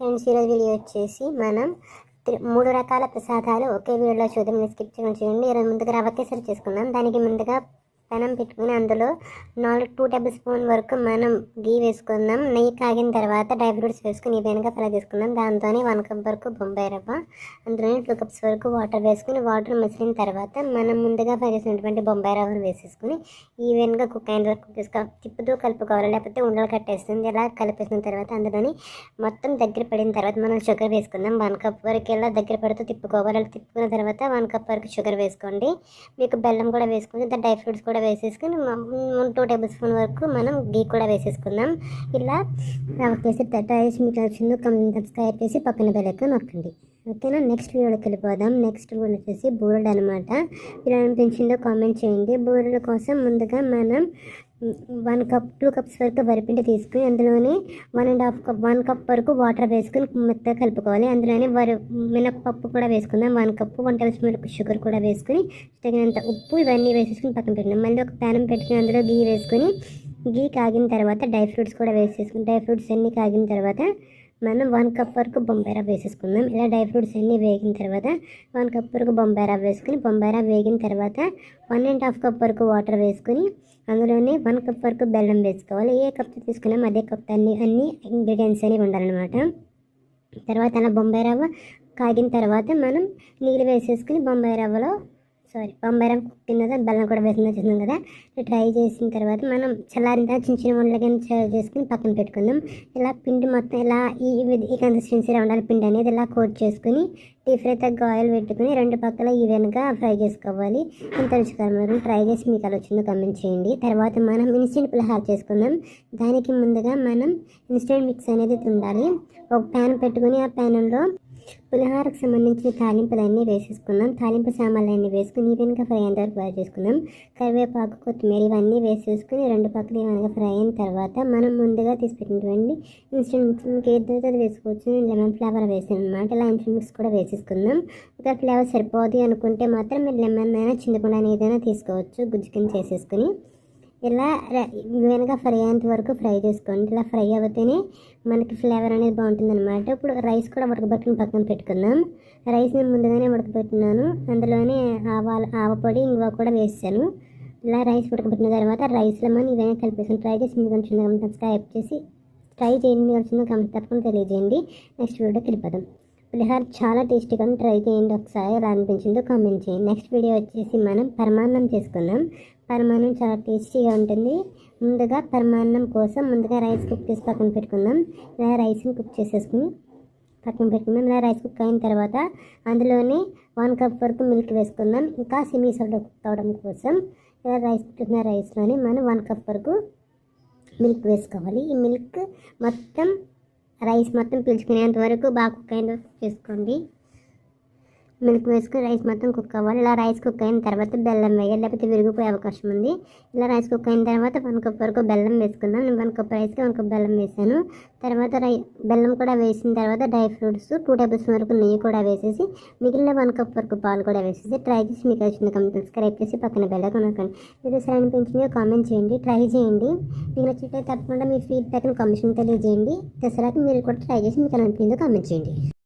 Friends ఈరోజు video వచ్చేసి మనం మూడు రకాల ప్రసాదాలు ఒకే వీడియోలో చూద్దాం. స్కిప్ చేయడం చూడండి. ఈరోజు ముందుగా రవ్వ చేసుకుందాం. దానికి ముందుగా పెనం పెట్టుకుని అందులో నాలుగు టూ టేబుల్ స్పూన్ వరకు మనం గీ వేసుకుందాం. నెయ్యి కాగిన తర్వాత డ్రై ఫ్రూట్స్ వేసుకుని వెనక ఫ్రై చేసుకుందాం దాంతో వన్ కప్ వరకు బొంబాయి రవ్వ అందులోనే టూ కప్స్ వరకు వాటర్ వేసుకుని వాటర్ మిసిలిన తర్వాత మనం ముందుగా ఫ్రై చేసినటువంటి బొంబాయి రవ్వను వేసేసుకుని ఈవెన్గా కుక్ అయిన వరకు కుక్ చేసుకో తిప్పుతూ కలుపుకోవాలి. లేకపోతే ఉండలు కట్టేస్తుంది. ఇలా కలిపేసిన తర్వాత అందులోని మొత్తం దగ్గర పడిన తర్వాత మనం షుగర్ వేసుకుందాం. వన్ కప్ వరకు ఇలా దగ్గర పడుతూ తిప్పుకోవాలి. అలా తిప్పుకున్న తర్వాత వన్ కప్ వరకు షుగర్ వేసుకోండి. మీకు బెల్లం కూడా వేసుకుని దాని డ్రై ఫ్రూట్స్ కూడా వేసేసుకుని టూ టేబుల్ స్పూన్ వరకు మనం గీ కూడా వేసేసుకుందాం. ఇలా కేసి టైస్ మీకు వచ్చిందో సబ్స్క్రైబ్ చేసి పక్కన బెల్లెక్క నొక్కండి. ఓకేనా నెక్స్ట్ వీడియోకి వెళ్ళిపోదాం. నెక్స్ట్ వీడియో వచ్చేసి బూరెలు అనమాట ఇలా అనిపించిందో కామెంట్ చేయండి. బూరెల కోసం ముందుగా మనం వన్ కప్ టూ కప్స్ వరకు వరిపిండి తీసుకుని అందులోనే one and half cup one cup వరకు వాటర్ వేసుకుని మెత్తగా కలుపుకోవాలి. అందులోనే వరి మినప్పప్పు కూడా వేసుకుందాం. One cup one tablespoon sugar కూడా వేసుకుని తగినంత ఉప్పు ఇవన్నీ వేసేసుకుని పక్కన పెట్టినాం. మళ్ళీ ఒక ప్యానం పెట్టుకుని అందులో గీ వేసుకుని గీ కాగిన తర్వాత డ్రై ఫ్రూట్స్ కూడా వేసేసుకుని డ్రై ఫ్రూట్స్ అన్నీ కాగిన తర్వాత మనం వన్ కప్ వరకు బొంబాయి రవ్వ వేసేసుకుందాం. ఇలా డ్రై ఫ్రూట్స్ అన్నీ వేగిన తర్వాత వన్ కప్ వరకు బొంబాయి రవ్వ వేసుకుని బొంబాయి రవ్వ వేగిన తర్వాత వన్ అండ్ హాఫ్ కప్ వరకు వాటర్ వేసుకుని అందులోనే వన్ కప్ వరకు బెల్లం వేసుకోవాలి. ఏ కప్ తీసుకున్నాం అదే కప్ అన్ని అన్ని ఇంగ్రీడియంట్స్ అనేవి ఉండాలన్నమాట. తర్వాత అలా బొంబాయి రవ్వ కాగిన తర్వాత మనం నీళ్ళు వేసేసుకుని బొంబాయి రవ్వలో సారీ బొంబాయి రవ్వ కుక్కిన బెల్లం కూడా వేసిందో చూస్తున్నాం కదా. ట్రై చేసిన తర్వాత మనం చల్లారిన తర్వాత చిన్న చిన్న వంటలు కింద చేసుకుని పక్కన పెట్టుకుందాం. ఇలా పిండి మొత్తం ఇలా ఈ ఈ కన్సిస్టెన్సీలో ఉండాలి పిండి అనేది ఇలా కోట్ చేసుకుని డీప్ ఫ్రై తగ్గ ఆయిల్ పెట్టుకుని రెండు పక్కల ఈవెన్గా ఫ్రై చేసుకోవాలి. ఇంత రుచికరమైన ట్రై చేసి మీకు అలా వచ్చిందో కమెంట్ చేయండి. తర్వాత మనం ఇన్స్టెంట్ పులిహార చేసుకుందాం. దానికి ముందుగా మనం ఇన్స్టెంట్ మిక్స్ అనేది ఉండాలి. ఒక ప్యాన్ పెట్టుకుని ఆ ప్యాన్లో పులిహారకు సంబంధించిన తాలింపులన్నీ వేసేసుకుందాం. తాలింపు సామాన్లన్నీ వేసుకుని ఈవెన్గా ఫ్రై అయిన వరకు ఫ్రై చేసుకుందాం. కరివేపాకు కొత్తిమీర ఇవన్నీ వేసేసుకుని రెండు పక్కలు ఈవెన్గా ఫ్రై అయిన తర్వాత మనం ముందుగా తీసుకున్నటువంటి ఇన్స్టెంట్ మిక్స్ మీకు ఏదైతే అది వేసుకోవచ్చు. నేను లెమన్ ఫ్లేవర్ వేసాను అనమాట ఇలా ఇన్స్టెంట్ మిక్స్ కూడా వేసేసుకుందాం. ఒక ఫ్లేవర్ సరిపోదు అనుకుంటే మాత్రం మీరు లెమన్ అయినా చింతపండు అయినా ఏదైనా తీసుకోవచ్చు. గుజ్జుకిని చేసేసుకుని. ఇలా వెనక ఫ్రై అయ్యేంత వరకు ఫ్రై చేసుకోండి. ఇలా ఫ్రై అవుతేనే మనకి ఫ్లేవర్ అనేది బాగుంటుంది అనమాట ఇప్పుడు రైస్ కూడా ఉడకబెట్టుకుని పక్కన పెట్టుకుందాం. రైస్ నేను ముందుగానే ఉడకబెట్టినాను అందులోనే ఆవాల ఆవపొడి ఇంగువ కూడా వేసాను. ఇలా రైస్ ఉడకబెట్టిన తర్వాత రైస్లో మనం ఇవన్నీ కలిపేసాను ట్రై చేసి మీకు కొంచెం సబ్స్క్రైబ్ చేసి ట్రై చేయండి. మీకు వచ్చిందో కమెంట్ తప్పకుండా తెలియజేయండి. నెక్స్ట్ వీడియోకి వెళ్ళిపోదాం పులిహార చాలా టేస్టీగా ట్రై చేయండి. ఒకసారి ఎలా అనిపించిందో కామెంట్ చేయండి. నెక్స్ట్ వీడియో వచ్చేసి మనం పరమాన్నం చేసుకుందాం. పరమాన్నం చాలా టేస్టీగా ఉంటుంది. ముందుగా పరమాన్నం కోసం ముందుగా రైస్ కుక్ చేసి పక్కన పెట్టుకుందాం. ఇలా రైస్ని కుక్ చేసేసుకుని పక్కన పెట్టుకుందాం. ఇలా రైస్ కుక్ అయిన తర్వాత అందులోనే వన్ కప్ వరకు మిల్క్ వేసుకుందాం. ఇంకా సిమీ సోడా కుక్ అవడం కోసం ఇలా రైస్ కుట్టిన రైస్లోనే మనం వన్ కప్ వరకు మిల్క్ వేసుకోవాలి. ఈ మిల్క్ మొత్తం రైస్ మొత్తం పీల్చుకునేంత వరకు బాగా కుక్ అయిన చేసుకోండి. మిల్క్ వేసుకుని రైస్ మొత్తం కుక్ అవ్వాలి. ఇలా రైస్ కుక్ అయిన తర్వాత బెల్లం వేయాలి. లేకపోతే విరిగిపోయే అవకాశం ఉంది. ఇలా రైస్ కుక్ అయిన తర్వాత వన్ కప్ వరకు బెల్లం వేసుకుందాం. నేను వన్ కప్ రైస్కి వన్ కప్ బెల్లం వేసాను. తర్వాత రై బెల్లం కూడా వేసిన తర్వాత dry fruits two tablespoon వరకు నెయ్యి కూడా వేసేసి మిగిలిన వన్ కప్ వరకు పాలు కూడా వేసేసి ట్రై చేసి మీకు వచ్చిన కంపెనీ సబ్స్క్రైబ్ చేసి పక్కన బెల్ల కొనుక్కోండి. మీరు సరే అనిపించిందో కామెంట్ చేయండి ట్రై చేయండి మీకు నచ్చితే తప్పకుండా మీ ఫీడ్బ్యాక్ని కమిషన్ తెలియజేయండి. దసరాకి మీరు కూడా ట్రై చేసి మీకు అనిపించిందో కామెంట్ చేయండి.